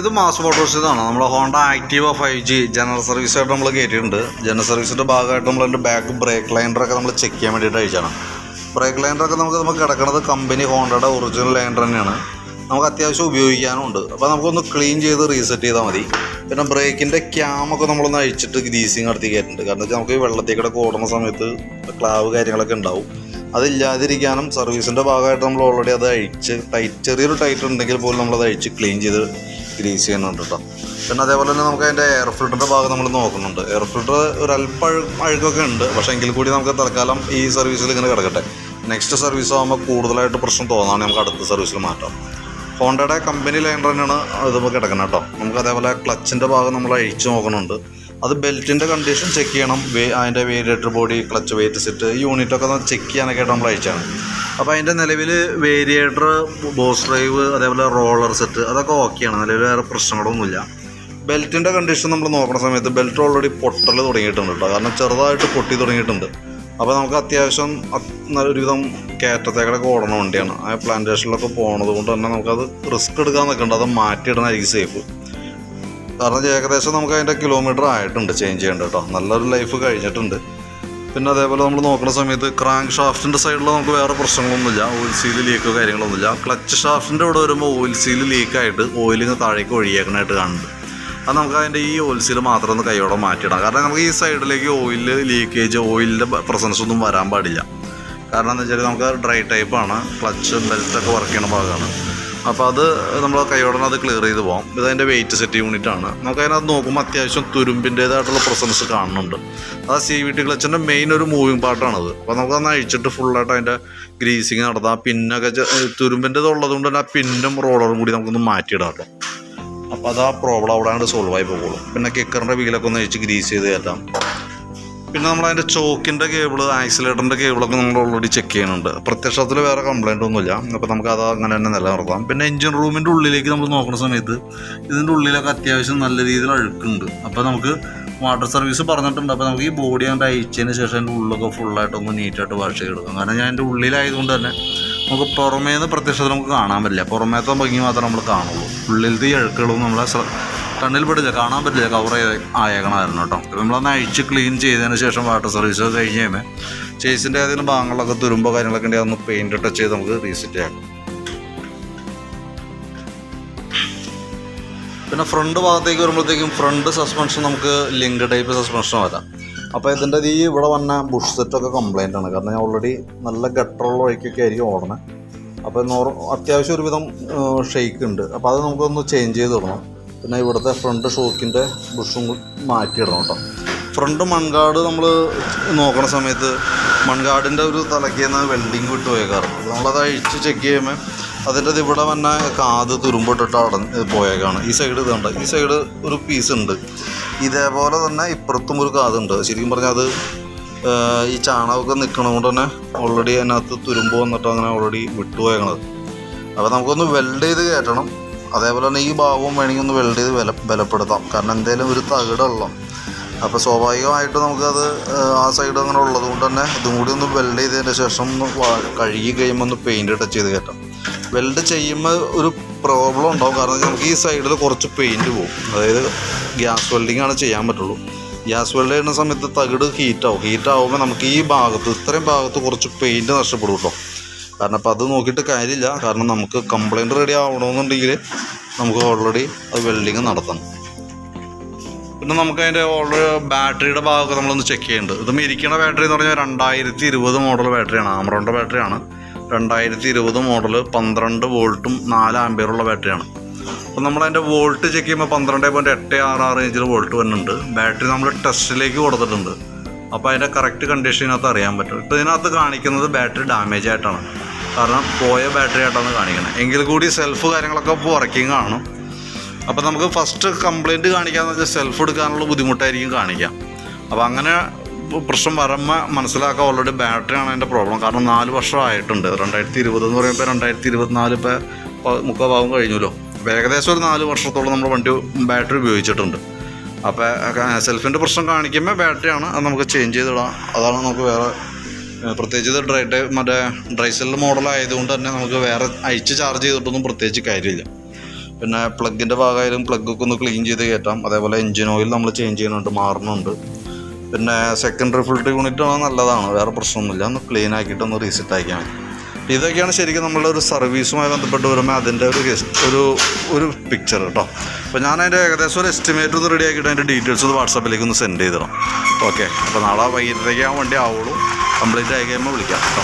ഇത് mass motors ഇതാണ്. നമ്മൾ Honda Activa five G general service ആയിട്ട് നമ്മൾ കയറ്റിയിട്ടുണ്ട് ജനറൽ സർവീസിന്റെ ഭാഗമായിട്ട് നമ്മൾ അതിന്റെ ബാക്ക് ബ്രേക്ക് ലൈൻഡറൊക്കെ നമ്മൾ ചെക്ക് ചെയ്യാൻ വേണ്ടിയിട്ട് അയച്ചാണ്. ബ്രേക്ക് ലൈൻഡറൊക്കെ നമുക്ക് നമുക്ക് കിടക്കുന്നത് കമ്പനി ഹോണ്ടയുടെ ഒറിജിനൽ ലൈൻഡർ തന്നെയാണ്. നമുക്ക് അത്യാവശ്യം ഉപയോഗിക്കാനുണ്ട് അപ്പോൾ നമുക്കൊന്ന് ക്ലീൻ ചെയ്ത് റീസെറ്റ് ചെയ്താൽ മതി. പിന്നെ ബ്രേക്കിന്റെ ക്യാമൊക്കെ നമ്മളൊന്ന് അഴിച്ചിട്ട് ഗ്രീസിങ് നടത്തി കയറ്റുന്നുണ്ട് കാരണം വെച്ചാൽ നമുക്ക് ഈ വെള്ളത്തേക്കിടക്ക് ഓടുന്ന സമയത്ത് ക്ലാവ് കാര്യങ്ങളൊക്കെ ഉണ്ടാവും. അതില്ലാതിരിക്കാനും സർവീസിന്റെ ഭാഗമായിട്ട് നമ്മൾ ഓൾറെഡി അത് അഴിച്ച് ടൈറ്റ് ചെറിയൊരു ടൈറ്റ് ഉണ്ടെങ്കിൽ പോലും നമ്മളത് അഴിച്ച് ക്ലീൻ ചെയ്ത് ഗ്രീസ് ചെയ്യുന്നുണ്ട് കേട്ടോ പിന്നെ അതേപോലെ തന്നെ നമുക്ക് അതിന്റെ എയർ ഫിൽറ്ററിന്റെ ഭാഗം നമ്മൾ നോക്കുന്നുണ്ട്. എയർ ഫിൽറ്റർ ഒരു അല്പ അഴുക്കൊക്കെ ഉണ്ട്. പക്ഷേ എങ്കിൽ കൂടി നമുക്ക് തൽക്കാലം ഈ സർവീസിൽ ഇങ്ങനെ കിടക്കട്ടെ. നെക്സ്റ്റ് സർവീസ് ആകുമ്പോൾ കൂടുതലായിട്ട് പ്രശ്നം തോന്നാണ് നമുക്ക് അടുത്ത സർവീസിൽ മാറ്റാം. ഹോണ്ടയുടെ കമ്പനി ലൈൻ തന്നെയാണ് ഇത് കിടക്കണം കേട്ടോ നമുക്ക് അതേപോലെ ക്ലച്ചിന്റെ ഭാഗം നമ്മൾ അഴിച്ചു നോക്കണുണ്ട് അത് ബെൽറ്റിന്റെ കണ്ടീഷൻ ചെക്ക് ചെയ്യണം. വേ അതിന്റെ variator body clutch weight set യൂണിറ്റൊക്കെ check ചെയ്യാനൊക്കെ ആയിട്ട് നമ്മൾ അയച്ചാണ്. അപ്പോൾ അതിന്റെ നിലവിൽ വേരിയേറ്റർ ബോസ് ഡ്രൈവ് അതേപോലെ റോളർ സെറ്റ് അതൊക്കെ ഓക്കെയാണ് നിലവിൽ വേറെ പ്രശ്നങ്ങളൊന്നുമില്ല. ബെൽറ്റിന്റെ കണ്ടീഷൻ നമ്മൾ നോക്കുന്ന സമയത്ത് ബെൽറ്റ് ഓൾറെഡി പൊട്ടൽ തുടങ്ങിയിട്ടുണ്ട് കേട്ടോ. കാരണം ചെറുതായിട്ട് പൊട്ടി തുടങ്ങിയിട്ടുണ്ട്. അപ്പോൾ നമുക്ക് അത്യാവശ്യം നല്ലൊരുവിധം കയറ്റത്തേക്കടൊക്കെ ഓടണ വണ്ടിയാണ്. ആ പ്ലാന്റേഷനിലൊക്കെ പോകണത് കൊണ്ട് തന്നെ നമുക്കത് റിസ്ക് എടുക്കാൻ നിൽക്കണ്ട. അത് മാറ്റിയിടുന്നതായിരിക്കും സേഫ് കാരണം ഏകദേശം നമുക്ക് അതിന്റെ കിലോമീറ്റർ ആയിട്ടുണ്ട് ചേഞ്ച് ചെയ്യേണ്ട കേട്ടോ. നല്ലൊരു ലൈഫ് കഴിഞ്ഞിട്ടുണ്ട്. പിന്നെ അതേപോലെ നമ്മൾ നോക്കുന്ന സമയത്ത് ക്രാങ്ക് ഷാഫ്റ്റിന്റെ സൈഡിൽ നമുക്ക് വേറെ പ്രശ്നങ്ങളൊന്നുമില്ല. ഓയിൽ സീൽ ലീക്കോ കാര്യങ്ങളൊന്നുമില്ല. ക്ലച്ച് ഷാഫ്റ്റിന്റെ ഇവിടെ വരുമ്പോൾ ഓയിൽ സീൽ ലീക്കായിട്ട് ഓയിലിങ് താഴേക്ക് ഒഴിയേക്കണായിട്ട് കാണുന്നുണ്ട്. അത് നമുക്ക് അതിന്റെ ഈ ഓയിൽ സീൽ മാത്രം ഒന്ന് കൈയോടെ മാറ്റിയിടാം. കാരണം നമുക്ക് ഈ സൈഡിലേക്ക് ഓയിൽ ലീക്കേജ് ഓയിലിന്റെ പ്രസൻസ് ഒന്നും വരാൻ പാടില്ല. കാരണം എന്താ വെച്ചാൽ നമുക്ക് ഡ്രൈ ടൈപ്പാണ് ക്ലച്ച് ബെൽറ്റൊക്കെ വർക്ക് ചെയ്യുന്ന ഭാഗമാണ്. അപ്പോൾ അത് നമ്മൾ കൈയോടനെ അത് ക്ലിയർ ചെയ്ത് പോകാം ഇതതിന്റെ വെയിറ്റ് സെറ്റ് യൂണിറ്റ് ആണ്. നമുക്ക് അതിനകത്ത് നോക്കുമ്പോൾ അത്യാവശ്യം തുരുമ്പിന്റേതായിട്ടുള്ള പ്രസൻസ് കാണുന്നുണ്ട്. അത് സി വി ടി ക്ലച്ചിന്റെ മെയിൻ ഒരു മൂവിങ് പാർട്ടാണത് അപ്പോൾ നമുക്ക് അന്ന് അഴിച്ചിട്ട് ഫുള്ളായിട്ട് അതിന്റെ ഗ്രീസിങ് നടത്താം. പിന്നൊക്കെ തുരുമ്പിന്റെത് ഉള്ളത് കൊണ്ട് തന്നെ ആ പിന്നും റോളറും കൂടി നമുക്കൊന്ന് മാറ്റിയിടാം അപ്പോൾ അത് ആ പ്രോബ്ലം അവിടെ അങ്ങോട്ട് സോൾവ് ആയി പോകുള്ളൂ പിന്നെ കിക്കറിന്റെ വീലൊക്കെ ഒന്ന് അഴിച്ച് ഗ്രീസ് ചെയ്ത് കയറ്റാം. പിന്നെ നമ്മൾ അതിന്റെ ചോക്കിന്റെ കേബിൾ ആക്സിലേറ്ററിന്റെ കേബിളൊക്കെ നമ്മൾ ഓൾറെഡി ചെക്ക് ചെയ്യുന്നുണ്ട്. പ്രത്യക്ഷത്തിൽ വേറെ കംപ്ലൈന്റ് ഒന്നുമില്ല. അപ്പോൾ നമുക്ക് അത് അങ്ങനെ തന്നെ നിലനിർത്താം. പിന്നെ എഞ്ചിൻ റൂമിന്റെ ഉള്ളിലേക്ക് നമ്മൾ നോക്കുന്ന സമയത്ത് ഇതിന്റെ ഉള്ളിലൊക്കെ അത്യാവശ്യം നല്ല രീതിയിൽ അഴുക്കുണ്ട്. അപ്പോൾ നമുക്ക് വാട്ടർ സർവീസ് പറഞ്ഞിട്ടുണ്ട്. അപ്പോൾ നമുക്ക് ഈ ബോഡി അങ്ങോട്ട് അയച്ചതിന് ശേഷം അതിന്റെ ഉള്ളൊക്കെ ഫുള്ളായിട്ടൊന്ന് നീറ്റായിട്ട് വാഷ് ചെയ്തെടുക്കാം. കാരണം ഞാൻ എന്റെ ഉള്ളിലായതുകൊണ്ട് തന്നെ നമുക്ക് പുറമേ നിന്ന് പ്രത്യക്ഷത്തിൽ നമുക്ക് കാണാൻ പറ്റില്ല. പുറമേത്തെ ഭംഗി മാത്രമേ നമ്മൾ കാണുള്ളൂ. ഉള്ളിലത്തെ ഈ അഴുക്കുകളൊന്നും നമ്മളെ ശ്ര- കണ്ണിൽ പെടില്ല കാണാൻ പറ്റില്ല കവർ ആയേക്കണമായിരുന്നു കേട്ടോ. നമ്മളൊന്ന് അഴിച്ച് ക്ലീൻ ചെയ്തതിന് ശേഷം വാട്ടർ സർവീസ് കഴിഞ്ഞ് കഴിയുമ്പോൾ ചേസിന്റെ ഏതെങ്കിലും ഭാഗങ്ങളിലൊക്കെ തുരുമ്പോ കാര്യങ്ങളൊക്കെ ഉണ്ടെങ്കിൽ അതൊന്ന് പെയിന്റ് ടച്ച് ചെയ്ത് നമുക്ക് റീസെറ്റ് ചെയ്യാം. പിന്നെ ഫ്രണ്ട് ഭാഗത്തേക്ക് വരുമ്പോഴത്തേക്കും ഫ്രണ്ട് സസ്പെൻഷൻ നമുക്ക് ലിങ്ക് ടൈപ്പ് സസ്പെൻഷൻ വരാം അപ്പോൾ ഇതിന്റെ ഈ ഇവിടെ വന്ന ബുഷ് സെറ്റൊക്കെ കംപ്ലൈന്റ് ആണ്. കാരണം ഞാൻ ഓൾറെഡി നല്ല ഗട്ടറുള്ള വഴിക്കൊക്കെ ആയിരിക്കും ഓടണേ. അപ്പോൾ നോർ അത്യാവശ്യം ഒരുവിധം ഷെയ്ക്ക് ഉണ്ട്. അപ്പോൾ അത് നമുക്കൊന്ന് ചേഞ്ച് ചെയ്ത് ഇടണം പിന്നെ ഇവിടുത്തെ ഫ്രണ്ട് ഷോക്കിന്റെ ബുഷും മാറ്റിയിടണം കേട്ടോ. ഫ്രണ്ട് മൺകാട് നമ്മൾ നോക്കണ സമയത്ത് മൺകാടിന്റെ ഒരു തലയ്ക്കുന്ന വെൽഡിങ് വിട്ട് പോയേക്കാറുണ്ട് നമ്മളത് അഴിച്ച് ചെക്ക് ചെയ്യുമ്പോൾ അതിന്റെ ഇവിടെ വന്ന കാത് തുരുമ്പിട്ടിട്ട് അടഞ്ഞ് പോയേക്കാണ്. ഈ സൈഡ് ഇതുണ്ട് ഈ സൈഡ് ഒരു പീസ് ഉണ്ട്. ഇതേപോലെ തന്നെ ഇപ്പുറത്തും ഒരു കാതുണ്ട് ശരിക്കും പറഞ്ഞാൽ അത് ഈ ചാണകമൊക്കെ നിൽക്കണതുകൊണ്ട് തന്നെ ഓൾറെഡി അതിനകത്ത് തുരുമ്പ് വന്നിട്ട് അങ്ങനെ ഓൾറെഡി വിട്ടുപോയേക്കണത്. അപ്പോൾ നമുക്കൊന്ന് വെൽഡ് ചെയ്ത് കയറ്റണം. അതേപോലെ തന്നെ ഈ ഭാഗവും വേണമെങ്കിൽ ഒന്ന് വെൽഡ് ചെയ്ത് ബല ബലപ്പെടുത്താം. കാരണം എന്തേലും ഒരു തകിടുള്ള അപ്പോൾ സ്വാഭാവികമായിട്ട് നമുക്കത് ആ സൈഡ് അങ്ങനെ ഉള്ളത് കൊണ്ട് തന്നെ ഇതും കൂടി ഒന്ന് വെൽഡ് ചെയ്തതിന് ശേഷം ഒന്ന് കഴുകി കഴിയുമ്പോൾ ഒന്ന് പെയിന്റ് ടച്ച് ചെയ്ത് കയറ്റാം. വെൽഡ് ചെയ്യുമ്പോൾ ഒരു പ്രോബ്ലം ഉണ്ടാവും. കാരണം നമുക്ക് ഈ സൈഡിൽ കുറച്ച് പെയിന്റ് പോകും അതായത് ഗ്യാസ് വെൽഡിംഗ് ആണ് ചെയ്യാൻ പറ്റുള്ളൂ. ഗ്യാസ് വെൽഡ് ചെയ്യുന്ന സമയത്ത് തകിട് ഹീറ്റാവും ഹീറ്റാവുമ്പോൾ നമുക്ക് ഈ ഭാഗത്ത് ഇത്രയും ഭാഗത്ത് കുറച്ച് പെയിന്റ് നഷ്ടപ്പെടും കേട്ടോ കാരണം അപ്പോൾ അത് നോക്കിയിട്ട് കാര്യമില്ല. കാരണം നമുക്ക് കംപ്ലൈന്റ് റെഡി ആവണമെന്നുണ്ടെങ്കിൽ നമുക്ക് ഓൾറെഡി അത് വെൽഡിങ് നടത്തണം. പിന്നെ നമുക്ക് അതിന്റെ ഓൾറെഡി ബാറ്ററിയുടെ ഭാഗമൊക്കെ നമ്മളൊന്ന് ചെക്ക് ചെയ്യേണ്ടത് ഇത് ഇരിക്കണ ബാറ്ററി എന്ന് പറഞ്ഞാൽ രണ്ടായിരത്തി ഇരുപത് മോഡൽ ബാറ്ററിയാണ് ആമറോണിന്റെ ബാറ്ററിയാണ് രണ്ടായിരത്തി ഇരുപത് മോഡൽ പന്ത്രണ്ട് വോൾട്ടും നാല് ആംബിയറുള്ള ബാറ്ററിയാണ് അപ്പോൾ നമ്മൾ അതിന്റെ വോൾട്ട് ചെക്ക് ചെയ്യുമ്പോൾ പന്ത്രണ്ട് പോയിന്റ് എട്ട് ആറ് ആറ് ഇഞ്ചിൽ വോൾട്ട് വരുന്നുണ്ട്. ബാറ്ററി നമ്മൾ ടെസ്റ്റിലേക്ക് കൊടുത്തിട്ടുണ്ട്. അപ്പോൾ അതിന്റെ കറക്റ്റ് കണ്ടീഷൻ ഇതിനകത്ത് അറിയാൻ പറ്റും. ഇതിനകത്ത് കാണിക്കുന്നത് ബാറ്ററി ഡാമേജ് ആയിട്ടാണ്. കാരണം പോയ ബാറ്ററി ആയിട്ടാണ് കാണിക്കുന്നത് എങ്കിൽ കൂടി സെൽഫ് കാര്യങ്ങളൊക്കെ വർക്കിംഗ് ആണ്. അപ്പോൾ നമുക്ക് ഫസ്റ്റ് കംപ്ലൈന്റ് കാണിക്കാന്ന് വെച്ചാൽ സെൽഫ് എടുക്കാനുള്ള ബുദ്ധിമുട്ടായിരിക്കും കാണിക്കാം. അപ്പോൾ അങ്ങനെ പ്രശ്നം വരുമ്പോൾ മനസ്സിലാക്കാൻ ഓൾറെഡി ബാറ്ററിയാണ് അതിന്റെ പ്രോബ്ലം കാരണം നാല് വർഷമായിട്ടുണ്ട് രണ്ടായിരത്തി ഇരുപത് എന്ന് പറയുമ്പോൾ രണ്ടായിരത്തി ഇരുപത്തിനാല് ഇപ്പോൾ പ- മുക്കാൽ ഭാഗം കഴിഞ്ഞല്ലോ. അപ്പോൾ ഏകദേശം ഒരു നാല് വർഷത്തോളം നമ്മൾ വണ്ടി ബാറ്ററി ഉപയോഗിച്ചിട്ടുണ്ട്. അപ്പോൾ സെൽഫിന്റെ പ്രശ്നം കാണിക്കുമ്പോൾ ബാറ്ററിയാണ് അത് നമുക്ക് ചേഞ്ച് ചെയ്തിടാം. അതാണ് നമുക്ക് വേറെ പ്രത്യേകിച്ച് ഇത് ഡ്രൈ ഡേ മറ്റേ ഡ്രൈ സെൽ മോഡൽ ആയതുകൊണ്ട് തന്നെ നമുക്ക് വേറെ അയച്ച് ചാർജ് ചെയ്തിട്ടൊന്നും പ്രത്യേകിച്ച് കാര്യമില്ല. പിന്നെ പ്ലഗിന്റെ ഭാഗമായാലും പ്ലഗൊക്കെ ഒന്ന് ക്ലീൻ ചെയ്ത് കയറ്റാം. അതേപോലെ എൻജിൻ ഓയിൽ നമ്മൾ ചേഞ്ച് ചെയ്യുന്നുണ്ട് മാറുന്നുണ്ട് പിന്നെ സെക്കൻഡറി ഫിൽട്ടർ യൂണിറ്റ് ആണ് നല്ലതാണ് വേറെ പ്രശ്നമൊന്നുമില്ല. ഒന്ന് ക്ലീൻ ആക്കിയിട്ട് ഒന്ന് റീസെറ്റ് ആക്കിയാൽ മതി. ഇതൊക്കെയാണ് ശരിക്കും നമ്മളുടെ ഒരു സർവീസുമായി ബന്ധപ്പെട്ട് വരുമ്പോൾ അതിന്റെ ഒരു ഒരു ഒരു പിക്ചർ കേട്ടോ. അപ്പോൾ ഞാൻ അതിന്റെ ഏകദേശം ഒരു എസ്റ്റിമേറ്റ് ഒന്ന് റെഡി ആക്കിയിട്ട് അതിന്റെ ഡീറ്റെയിൽസ് ഒന്ന് വാട്സാപ്പിലേക്ക് ഒന്ന് സെൻഡ് ചെയ്തിടാം ഓക്കെ അപ്പോൾ നാളെ വൈകിട്ടത്തേക്ക് ആ വണ്ടി ആവുള്ളൂ. കംപ്ലീറ്റ് ആയി കഴിയുമ്പോൾ വിളിക്കാം കേട്ടോ.